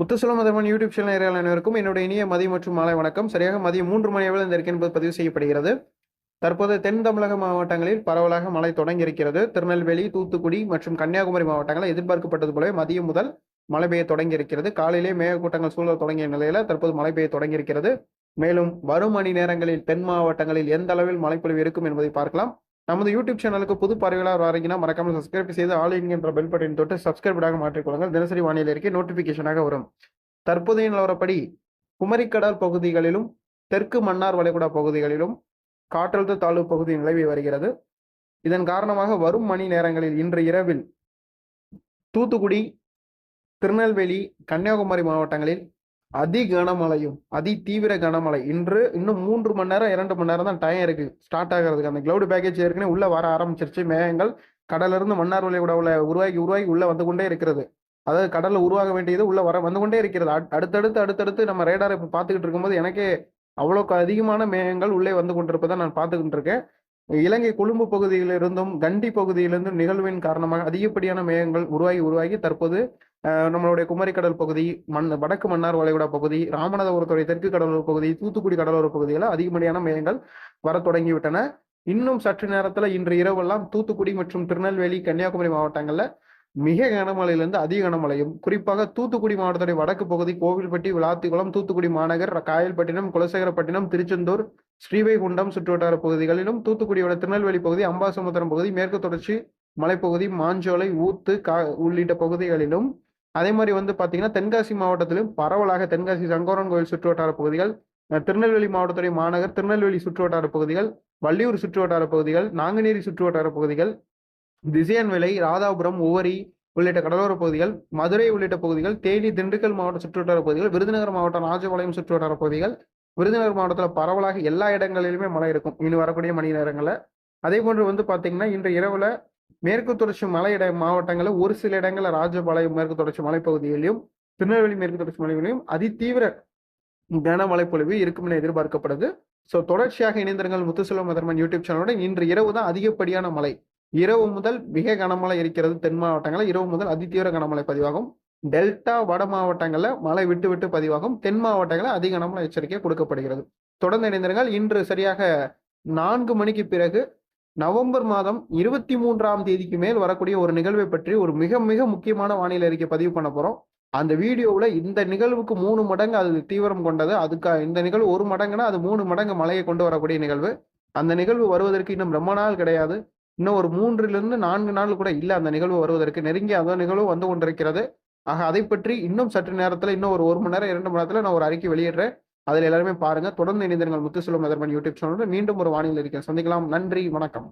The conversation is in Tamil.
முத்துசலம் மதமன் யூடியூப் சேனல் நேரில் அனைவருக்கும் என்னுடைய இனிய மதி மற்றும் மாலை வணக்கம். சரியாக மதியம் மூன்று மணி அளவில் இந்த இருக்கை என்பது பதிவு செய்யப்படுகிறது. தற்போது தென் தமிழக மாவட்டங்களில் பரவலாக மழை தொடங்கியிருக்கிறது. திருநெல்வேலி தூத்துக்குடி மற்றும் கன்னியாகுமரி மாவட்டங்களில் எதிர்பார்க்கப்பட்டது போலவே மதியம் முதல் மழை பெய்ய தொடங்கியிருக்கிறது. காலையிலே மேகக்கூட்டங்கள் சூழல் தொடங்கிய நிலையில தற்போது மழை பெய்ய தொடங்கியிருக்கிறது. மேலும் வரும் மணி நேரங்களில் தென் மாவட்டங்களில் எந்த அளவில் மழைப்பொழிவு இருக்கும் என்பதை பார்க்கலாம். நமது யூடியூப் சேனலுக்கு புது பார்வையாளர் வரீங்கன்னா மறக்காமல் சப்ஸ்கிரைப் செய்து ஆல் என்கின்ற பெல் பட்டன் தொட்டு சப்ஸ்கிரைப்டாக மாற்றிக்கொள்ளுங்கள் தினசரி வானிலை இருக்கை நோட்டிபிகேஷனாக வரும். தற்போதைய நிலவரப்படி குமரிக்கடல் பகுதிகளிலும் தெற்கு மன்னார் வளைகுடா பகுதிகளிலும் காற்றழுத்த தாழ்வு பகுதி நிலவி வருகிறது. இதன் காரணமாக வரும் மணி நேரங்களில் இன்று இரவில் தூத்துக்குடி திருநெல்வேலி கன்னியாகுமரி மாவட்டங்களில் அதி கனமழையும் அதி தீவிர கனமழை. இன்று இன்னும் மூன்று மணி நேரம் இரண்டு மணி நேரம் தான் டைம் இருக்கு. ஸ்டார்ட் ஆகிறதுக்கு. அந்த கிளவுட் பேக்கேஜ் ஏற்கனவே உள்ள வர ஆரம்பிச்சிருச்சு. மேகங்கள் கடலிருந்து இருந்து மன்னார் வளைகுடாவில் உருவாகி உருவாகி உள்ள வந்து கொண்டே இருக்கிறது. அதாவது கடல்ல உருவாக வேண்டியது உள்ள வர வந்து கொண்டே இருக்கிறது. அட்- அடுத்தடுத்து அடுத்தடுத்து நம்ம ரேடாரை இப்போ பார்த்துக்கிட்டு இருக்கும்போது எனக்கே அவ்வளோக்கு அதிகமான மேகங்கள் உள்ளே வந்து கொண்டிருப்பதை நான் பார்த்துக்கிட்டு இருக்கேன். இலங்கை கொழும்பு பகுதியிலிருந்தும் கண்டி பகுதியிலிருந்தும் நிகழ்வின் காரணமாக அதிகப்படியான மேகங்கள் உருவாகி உருவாகி தற்போது நம்மளுடைய நம்மளுடைய குமரிக்கடல் பகுதி மண் வடக்கு மன்னார் வளைகுடா பகுதி ராமநாதபுரத்துடைய தெற்கு கடலோர பகுதி தூத்துக்குடி கடலோர பகுதியில் அதிகப்படியான மேகங்கள் வர தொடங்கிவிட்டன. இன்னும் சற்று நேரத்தில் இன்று இரவெல்லாம் தூத்துக்குடி மற்றும் திருநெல்வேலி கன்னியாகுமரி மாவட்டங்களில் மிக கனமழையிலிருந்து அதிக கனமழையும் குறிப்பாக தூத்துக்குடி மாவட்டத்துடைய வடக்கு பகுதி கோவில்பட்டி விளாத்திக்குளம் தூத்துக்குடி மாநகர் காயல்பட்டினம் குலசேகரப்பட்டினம் திருச்செந்தூர் ஸ்ரீவைகுண்டம் சுற்றுவட்டார பகுதிகளிலும் தூத்துக்குடியோட திருநெல்வேலி பகுதி அம்பாசமுத்திரம் பகுதி மேற்கு தொடர்ச்சி மலைப்பகுதி மாஞ்சோலை ஊத்து கா உள்ளிட்ட பகுதிகளிலும் அதே மாதிரி வந்து பார்த்தீங்கன்னா தென்காசி மாவட்டத்திலும் பரவலாக தென்காசி சங்கோரன் கோயில் சுற்றுவட்டார பகுதிகள் திருநெல்வேலி மாவட்டத்துடைய மாநகர் திருநெல்வேலி சுற்றுவட்டார பகுதிகள் வள்ளியூர் சுற்றுவட்டார பகுதிகள் நாங்குநேரி சுற்றுவட்டார பகுதிகள் திசையன்விளை ராதாபுரம் உவரி உள்ளிட்ட கடலோர பகுதிகள் மதுரை உள்ளிட்ட பகுதிகள் தேனி திண்டுக்கல் மாவட்ட சுற்றுவட்டார பகுதிகள் விருதுநகர் மாவட்டம் ராஜபாளையம் சுற்றுவட்டார பகுதிகள். விருதுநகர் மாவட்டத்தில் பரவலாக எல்லா இடங்களிலுமே மழை இருக்கும். இனி வரக்கூடிய மணி நேரங்களில். அதே போன்று வந்து பார்த்தீங்கன்னா இன்று இரவுல மேற்கு தொடர்ச்சி மலையிட மாவட்டங்களில் ஒரு சில இடங்களில் ராஜபாளையம் மேற்கு தொடர்ச்சி மலைப்பகுதிகளிலும் திருநெல்வேலி மேற்கு தொடர்ச்சி மலைகளிலும் அதிதீவிர கனமழை பொழிவு இருக்கும் என எதிர்பார்க்கப்படுது. ஸோ தொடர்ச்சியாக இணைந்திருங்கள் முத்துசெல்வம் மதர்மன் யூடியூப் சேனலோட. இன்று இரவு தான் அதிகப்படியான மழை. இரவு முதல் மிக கனமழை இருக்கிறது தென் மாவட்டங்களில். இரவு முதல் அதிதீவிர கனமழை பதிவாகும். டெல்டா வட மாவட்டங்களில் மழை விட்டு விட்டு பதிவாகும். தென் மாவட்டங்களில் அதிக கனமழை எச்சரிக்கை கொடுக்கப்படுகிறது. தொடர்ந்து இணைந்திருங்கள். இன்று சரியாக நான்கு மணிக்கு பிறகு நவம்பர் மாதம் இருபத்தி மூன்றாம் தேதிக்கு மேல் வரக்கூடிய ஒரு நிகழ்வை பற்றி ஒரு மிக மிக முக்கியமான வானிலை அறிக்கை பதிவு பண்ண போறோம். அந்த வீடியோவில் இந்த நிகழ்வுக்கு மூணு மடங்கு அது தீவிரம் கொண்டது. அதுக்காக இந்த நிகழ்வு ஒரு மடங்குனா அது மூணு மடங்கு மழையை கொண்டு வரக்கூடிய நிகழ்வு. அந்த நிகழ்வு வருவதற்கு இன்னும் ரொம்ப நாள் கிடையாது. இன்னும் ஒரு மூன்றிலிருந்து நான்கு நாள் கூட இல்லை அந்த நிகழ்வு வருவதற்கு. நெருங்கி அந்த நிகழ்வு வந்து கொண்டிருக்கிறது. ஆக அதை பற்றி இன்னும் சற்று நேரத்தில் இன்னும் ஒரு ஒரு மணி நேரம் இரண்டு மணி நேரத்தில் நான் ஒரு அறிக்கை வெளியிடுறேன். அதில் எல்லாருமே பாருங்க. தொடர்ந்து இணைந்திருங்கள். முத்துசெல்வம் மதர்மன் யூடியூப் சேனலோடு மீண்டும் ஒரு வானிலை இருக்கேன் சந்திக்கலாம். நன்றி. வணக்கம்.